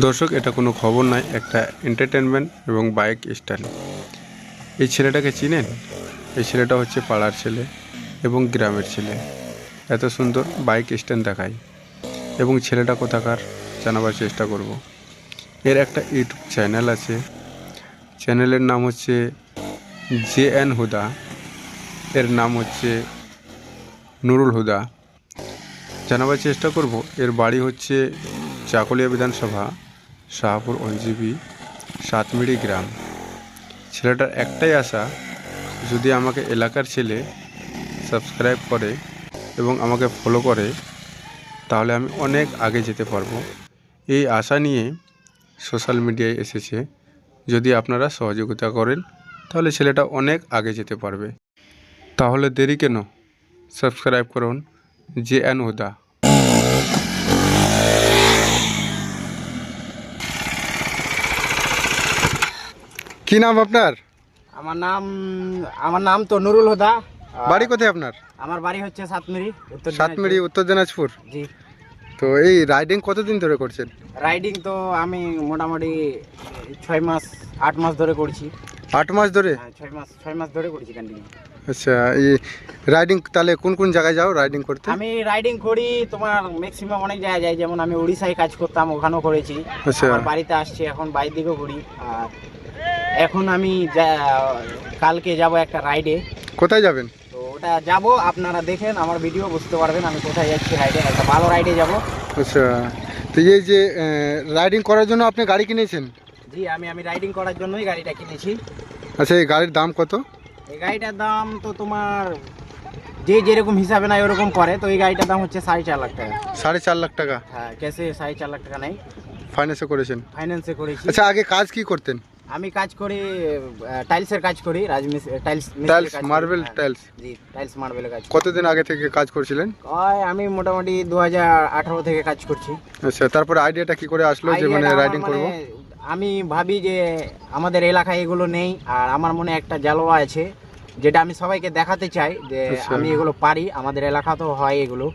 দর্শক, এটা কোনো খবর নয়, একটা এন্টারটেনমেন্ট এবং বাইক স্টাইল এই ছেলেটাকে চিনেন? এই ছেলেটা হচ্ছে পাড়ার ছেলে এবং গ্রামের ছেলে। এত সুন্দর বাইক স্ট্যান্ড দেখায়। এবং ছেলেটা কোথাকার, জানাবার চেষ্টা করব। এর একটা ইউটিউব চ্যানেল আছে। চ্যানেলের নাম হচ্ছে জে এন হুদা। এর নাম হচ্ছে নুরুল হুদা। জানাবার চেষ্টা করব। এর বাড়ি হচ্ছে চাকুলিয়া বিধানসভা। শাহপুর অঞ্জিবি সাতমিড়ি গ্রাম। ছেলেটার একটাই আশা, যদি আমাকে এলাকার ছেলে সাবস্ক্রাইব করে এবং আমাকে ফলো করে, তাহলে আমি অনেক আগে যেতে পারব। এই আশা নিয়ে সোশ্যাল মিডিয়ায় এসেছে। যদি আপনারা সহযোগিতা করেন, তাহলে ছেলেটা অনেক আগে যেতে পারবে। তাহলে দেরি কেন? সাবস্ক্রাইব করুন জে এন হুদা। কি নাম আপনার? আমার নাম আমার নাম তো নুরুল হুদা। বাড়ি কোথায় আপনার? আমার বাড়ি হচ্ছে সাতমিরি উত্তর সাতমিড়ি উত্তর দিনাজপুর। জি। তো এই রাইডিং কতদিন ধরে করছেন? রাইডিং তো আমি মোটামুটি ছয় মাস আট মাস ধরে করছি। আট মাস ধরে? হ্যাঁ, ছয় মাস ছয় মাস ধরে করছি কন্টিনিউ আচ্ছা এই রাইডিং তাহলে কোন কোন জায়গায় যাও রাইডিং করতে? আমি রাইডিং করি তোমার ম্যাক্সিমাম অনেক জায়গায় যাই যেমন আমি উড়িষ্যায় কাজ করতাম ওখানেও করেছি। আচ্ছা। বাড়িতে আসছি এখন বাইরের দিকেও ঘুরি। আর এখন আমি কালকে যাব একটা রাইডে কোথায় যাবেন? তো ওটা যাব আপনারা দেখেন আমার ভিডিও বুঝতে পারবেন আমি কোথায় যাচ্ছি রাইডে একটা ভালো রাইডে যাব। আচ্ছা তো এই যে রাইডিং করার জন্য আপনি গাড়ি কিনেছেন? জি আমি আমি রাইডিং করার জন্যই গাড়িটা কিনেছি। আচ্ছা এই গাড়ির দাম কত? এই গাড়িটার দাম তো তোমার যে যেরকম হিসাবে নাই ওরকম করে। তো এই গাড়িটার দাম হচ্ছে সাড়ে চার লাখ টাকা। সাড়ে চার লাখ টাকা? হ্যাঁ ক্যাশে সাড়ে চার লাখ টাকা নেই ফাইন্যান্সে করেছেন? ফাইন্যান্সে করেছি। আচ্ছা আগে কাজ কি করতেন? আমি কাজ করি টাইলসের কাজ করি রাজমিস টাইলস টাইলস মার্বেল টাইলস জি টাইলস মার্বেলের কাজ করি। কতদিন আগে থেকে কাজ করছিলেন? ওই আমি মোটামুটি দু হাজার আঠারো থেকে কাজ করছি। আচ্ছা তারপরে আইডিয়াটা কি করে আসলো যে মানে রাইডিং করব মানে আমি ভাবি যে আমাদের এলাকায় এগুলো নেই আর আমার মনে একটা জালোয়া আছে যেটা আমি সবাইকে দেখাতে চাই যে আচ্ছা। আমি এগুলো পারি আমাদের এলাকাতেও হয় এগুলো।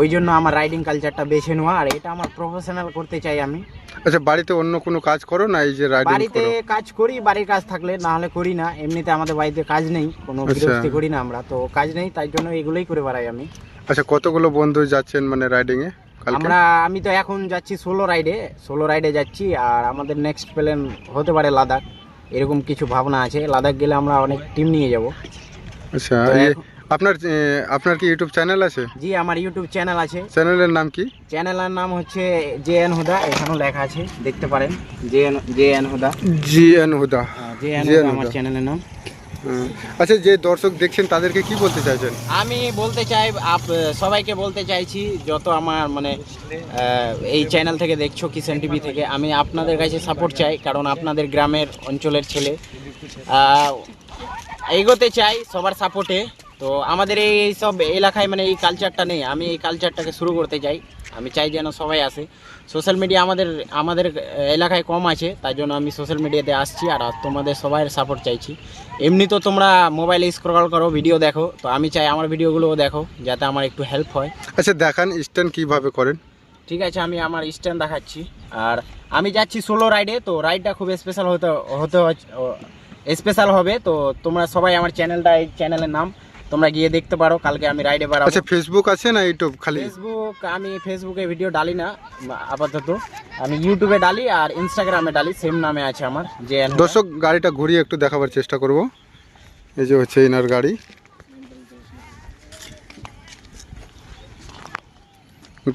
ওই জন্য আমার রাইডিং কালচারটা বেছে নেওয়া আর এটা আমার প্রফেশনাল করতে চাই আমি। আচ্ছা বাড়িতে অন্য কোনো কাজ করো না এই যে রাইডিং বাড়িতে কাজ করি বাড়ির কাজ থাকলে না হলে করি না। এমনিতে আমাদের বাড়িতে কাজ নেই কোনো আচ্ছা। গৃহস্থী করি না আমরা তো কাজ নেই তাই জন্য এগুলোই করে বেড়াই আমি। আচ্ছা কতগুলো বন্ধু যাচ্ছেন মানে রাইডিং এ আমরা আমি তো এখন যাচ্ছি সোলো রাইডে সোলো রাইডে যাচ্ছি আর আমাদের নেক্সট প্ল্যান হতে পারে লাদাখ। এরকম কিছু ভাবনা আছে লাদাখ গেলে আমরা অনেক টিম নিয়ে যাব। আচ্ছা আপনার আপনার কি ইউটিউব চ্যানেল আছে? জি আমার ইউটিউব চ্যানেল আছে। চ্যানেলের নাম কি? চ্যানেলের নাম হচ্ছে জে এন হুদা এখানেও লেখা আছে দেখতে পারেন। J N J N Huda. G N Huda J N Huda. আমার চ্যানেলের নাম। আচ্ছা যে দর্শক দেখছেন তাদেরকে কি বলতে চাইছেন? আমি বলতে চাই আপ সবাইকে বলতে চাইছি যত আমার মানে এই চ্যানেল থেকে দেখছ কিষান টিভি থেকে আমি আপনাদের কাছে সাপোর্ট চাই কারণ আপনাদের গ্রামের অঞ্চলের ছেলে। এগোতে চাই সবার সাপোর্টে তো আমাদের এই সব এলাকায় মানে এই কালচারটা নেই। আমি এই কালচারটাকে শুরু করতে চাই। আমি চাই যেন সবাই আসে। সোশ্যাল মিডিয়া আমাদের আমাদের এলাকায় কম আছে তাই জন্য আমি সোশ্যাল মিডিয়াতে আসছি আর তোমাদের সবাই সাপোর্ট চাইছি। এমনি তো তোমরা মোবাইলে স্ক্রল করো ভিডিও দেখো। তো আমি চাই আমার ভিডিওগুলোও দেখো যাতে আমার একটু হেল্প হয়। আচ্ছা দেখান স্ট্যান্ড কীভাবে করেন? ঠিক আছে আমি আমার স্ট্যান্ড দেখাচ্ছি। আর আমি যাচ্ছি সোলো রাইডে তো রাইডটা খুব স্পেশাল হতে হতে স্পেশাল হবে। তো তোমরা সবাই আমার চ্যানেলটা এই চ্যানেলের নাম তোমরা গিয়ে দেখতে পারো কালকে আমি রাইডে বেড়াবো। আচ্ছা ফেসবুক আছে না ইউটিউব খালি? ফেসবুক আমি ফেসবুকে ভিডিও ডালি না আপাতত। আমি ইউটিউবে ডালি আর ইনস্টাগ্রামে ডালি সেম নামে আছে আমার যে দর্শক গাড়িটা ঘুরিয়ে একটু দেখাবার চেষ্টা করব। এই যে হচ্ছে ইনার গাড়ি।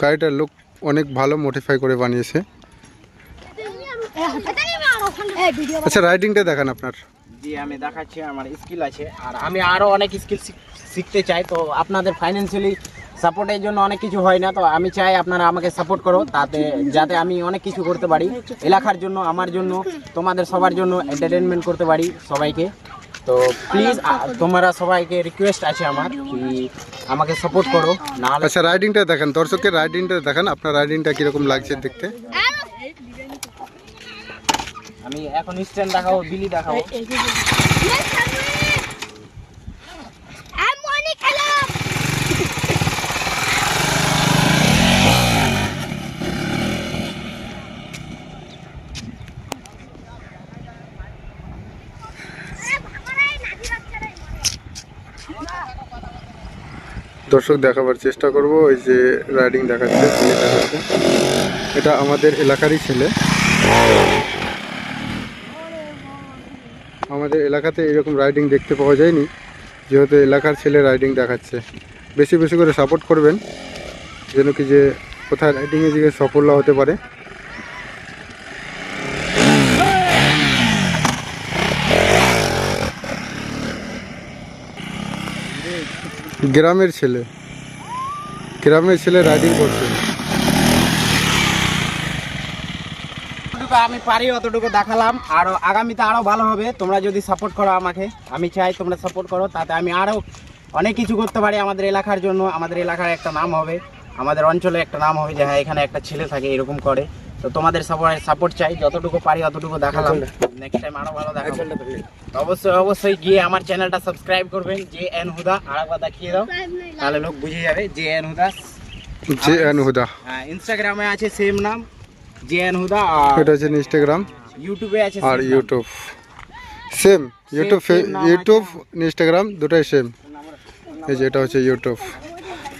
গাড়িটার লোক অনেক ভালো মডিফাই করে বানিয়েছে। আচ্ছা রাইডিংটা দেখান আপনার। জি আমি দেখাচ্ছি আমার স্কিল আছে। আর আমি আরও অনেক স্কিল শিখতে চাই তো আপনাদের ফাইন্যান্সিয়ালি সাপোর্টের জন্য অনেক কিছু হয় না তো আমি চাই আপনারা আমাকে সাপোর্ট করো তাতে যাতে আমি অনেক কিছু করতে পারি। এলাকার জন্য আমার জন্য তোমাদের সবার জন্য এন্টারটেনমেন্ট করতে পারি সবাইকে। তো প্লিজ তোমরা সবাইকে রিকোয়েস্ট আছে আমার কি আমাকে সাপোর্ট করো নাহলে আচ্ছা রাইডিংটা দেখান দর্শকের রাইডিংটা দেখান আপনার রাইডিংটা কীরকম লাগছে দেখতে? আমি এখন স্ট্যান্ড দেখাবো বিলি দেখাবো। দর্শক দেখাবার চেষ্টা করব। ওই যে রাইডিং দেখাচ্ছে দেখাচ্ছে। এটা আমাদের এলাকারই ছেলে। আমাদের এলাকাতে এরকম রাইডিং দেখতে পাওয়া যায়নি, যেহেতু এলাকার ছেলে রাইডিং দেখাচ্ছে। বেশি বেশি করে সাপোর্ট করবেন, যেন কি যে কোথায় রাইডিংয়ে যে সফল হতে পারে। গ্রামের ছেলে। গ্রামের ছেলে রাইডিং করছে। যতটুকু আমি পারি অতটুকু দেখালাম। আর আগামীতে আরও ভালো হবে। তোমরা যদি সাপোর্ট করো আমাকে আমি চাই তোমরা সাপোর্ট করো। তাতে আমি আরও অনেক কিছু করতে পারি আমাদের এলাকার জন্য। আমাদের এলাকার একটা নাম হবে। আমাদের অঞ্চলে একটা নাম হবে যে হ্যাঁ এখানে একটা ছেলে থাকে এরকম করে। তো তোমাদের সবাই সাপোর্ট চাই। যতটুকু পারি অতটুকু দেখালাম। নেক্সট টাইম আরও ভালো দেখাবো। তো অবশ্যই অবশ্যই গিয়ে আমার চ্যানেলটা সাবস্ক্রাইব করবেন। জে এন হুদা। আর আরেকবার দেখিয়ে দাও। তাহলে লোক বুঝে যাবে। J N Huda. J N Huda. হ্যাঁ ইনস্টাগ্রামে আছে সেম নাম। জে হুদা আর এটা হচ্ছে ইনস্টাগ্রাম ইউটিউবে আছে আর YouTube same YouTube YouTube Instagram দুটাই সেম এই যে এটা হচ্ছে ইউটিউব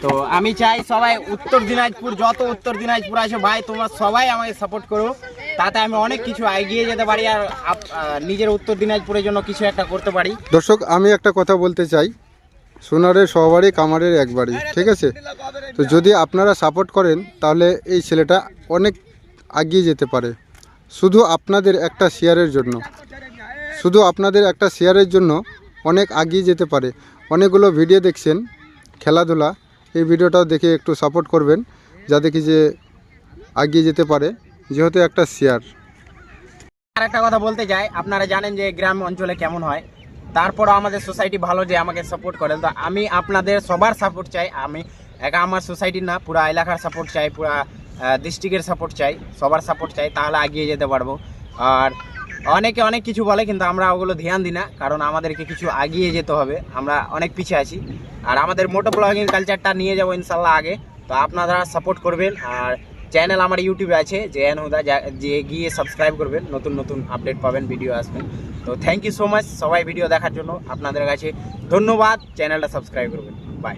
তো আমি চাই সবাই উত্তর দিনাজপুর যত উত্তর দিনাজপুর আছে ভাই তোমরা সবাই আমাকে সাপোর্ট করো। তাতে আমি অনেক কিছু এগিয়ে যেতে পারি আর নিজের উত্তর দিনাজপুরের জন্য কিছু একটা করতে পারি। দর্শক আমি একটা কথা বলতে চাই। সোনারের সবারই কামারের একবারই ঠিক আছে? তো যদি আপনারা সাপোর্ট করেন তাহলে এই ছেলেটা অনেক এগিয়ে যেতে পারে। শুধু আপনাদের একটা শেয়ারের জন্য। শুধু আপনাদের একটা শেয়ারের জন্য অনেক এগিয়ে যেতে পারে। অনেকগুলো ভিডিও দেখছেন, খেলাধুলা। এই ভিডিওটাও দেখে একটু সাপোর্ট করবেন, যাতে কি যে এগিয়ে যেতে পারে, যেহেতু একটা শেয়ার। আর একটা কথা বলতে চাই আপনারা জানেন যে গ্রাম অঞ্চলে কেমন হয়। তারপরও আমাদের সোসাইটি ভালো যে আমাকে সাপোর্ট করেন তো আমি আপনাদের সবার সাপোর্ট চাই। আমি একা আমার সোসাইটির না, পুরা এলাকার সাপোর্ট চাই, পুরা ডিস্ট্রিক্টের সাপোর্ট চাই, সবার সাপোর্ট চাই, তাহলে এগিয়ে যেতে পারব। আর অনেকে অনেক কিছু বলে, কিন্তু আমরা ওগুলো ধ্যান দিই না, কারণ আমাদেরকে কিছু এগিয়ে যেতে হবে। আমরা অনেক পিছিয়ে আছি। আর আমাদের মোটো ব্লগিং কালচারটা নিয়ে যাব ইনশাল্লাহ আগে। তো আপনারা সাপোর্ট করবেন। আর চ্যানেল আমার ইউটিউবে আছে জে এন হুদা, যা- যে গিয়ে সাবস্ক্রাইব করবেন, নতুন নতুন আপডেট পাবেন ভিডিও আসবেন তো থ্যাংক ইউ সো মাচ সবাই ভিডিও দেখার জন্য। আপনাদের কাছে ধন্যবাদ চ্যানেলটা সাবস্ক্রাইব করবেন। বাই